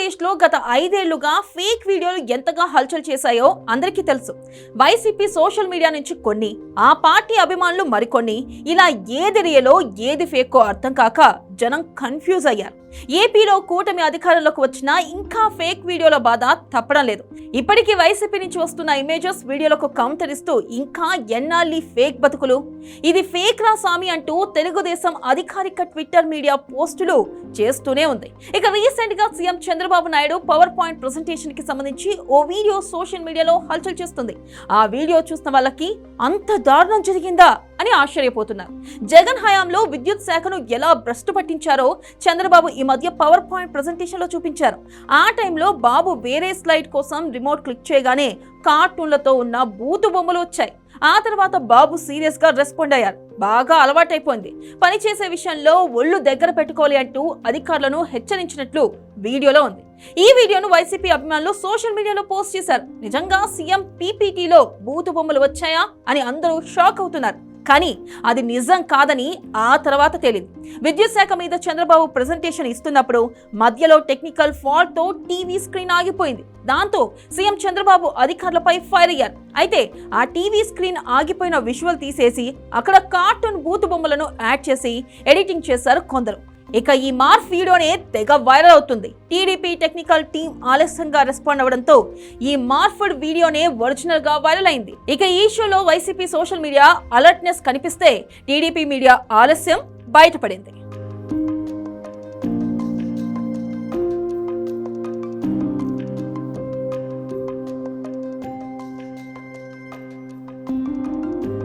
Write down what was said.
ఆంధ్రప్రదేశ్లో గత ఐదేళ్ళుగా ఫేక్ వీడియోలు ఎంతగా హల్చల్ చేశాయో అందరికీ తెలుసు. వైసీపీ సోషల్ మీడియా నుంచి కొన్ని ఆ పార్టీ అభిమానులు మరికొన్ని. ఇలా ఏది రియలో ఏది ఫేకో అర్థం కాక జనం కన్ఫ్యూజ్ అయ్యారు. ఏపీలో కూటమి అధికారంలోకి వచ్చినా ఇంకా ఫేక్ వీడియోల బాధ తప్పడం లేదు. ఇప్పటికీ వైసీపీ నుంచి వస్తున్న ఇమేజెస్ వీడియోలకు కౌంటర్ ఇస్తూ ఇంకా ఎన్నాళ్ళి ఫేక్ బతుకులు? ఇది ఫేక్ రా స్వామి అంటూ తెలుగుదేశం అధికారిక ట్విట్టర్ మీడియా పోస్టులు చేస్తూనే ఉంది. ఇక రీసెంట్గా CM Chandrababu Naidu power point ప్రెసెంటేషన్కి సంబంధించి ఓ వీడియో సోషల్ మీడియాలో హల్చల్ చేస్తుంది. ఆ వీడియో చూసిన వాళ్ళకి అంత దారుణం జరిగిందా? అని ఆశ్చర్యపోతున్నారు. జగన్ హయాంలో విద్యుత్ శాఖను ఎలా భ్రష్టు పట్టించారో చంద్రబాబు ఈ మధ్య పవర్ పాయింట్ ప్రజెంటేషన్లో చూపించారు. ఆ టైంలో బాబు వేరే స్లైడ్ కోసం రిమోట్ క్లిక్ చేయగానే కార్టూన్లతో ఉన్న బూతు బొమ్మలు వచ్చాయి. ఆ తర్వాత బాబు సీరియస్గా రెస్పాండ్ అయ్యారు. బాగా అలవాటైపోయింది. పని చేసే విషయంలో ఒళ్ళు దగ్గర పెట్టుకోవాలి అంటూ అధికారులను హెచ్చరించినట్లు వీడియోలో ఉంది. ఈ వీడియోను వైసీపీ అభిమానులు సోషల్ మీడియాలో పోస్ట్ చేశారు. నిజంగా సీఎం పీపీటీలో బూతు బొమ్మలు వచ్చాయా అని అందరూ షాక్ అవుతున్నారు. కానీ అది నిజం కాదని ఆ తర్వాత తేలింది. విద్యుత్ శాఖ మీద చంద్రబాబు ప్రెజెంటేషన్ ఇస్తున్నప్పుడు మధ్యలో టెక్నికల్ ఫాల్ట్తో టీవీ స్క్రీన్ ఆగిపోయింది. దాంతో సీఎం చంద్రబాబు అధికారులపై ఫైర్ అయ్యారు. అయితే ఆ టీవీ స్క్రీన్ ఆగిపోయిన విజువల్ తీసేసి అక్కడ కార్టూన్ బూతు బొమ్మలను యాడ్ చేసి ఎడిటింగ్ చేశారు కొందరు. ఇక ఈ మార్ఫ్ వీడియోనే తెగ వైరల్ అవుతుంది. టీడీపీ టెక్నికల్ టీం ఆలస్యంగా రెస్పాండ్ అవ్వడంతో ఈ మార్ఫ్డ్ వీడియోనే ఒరిజినల్గా వైరల్ అయింది. ఇక ఈ షోలో వైసీపీ సోషల్ మీడియా అలర్ట్నెస్ కనిపిస్తే టీడీపీ మీడియా ఆలస్యం బయటపడింది.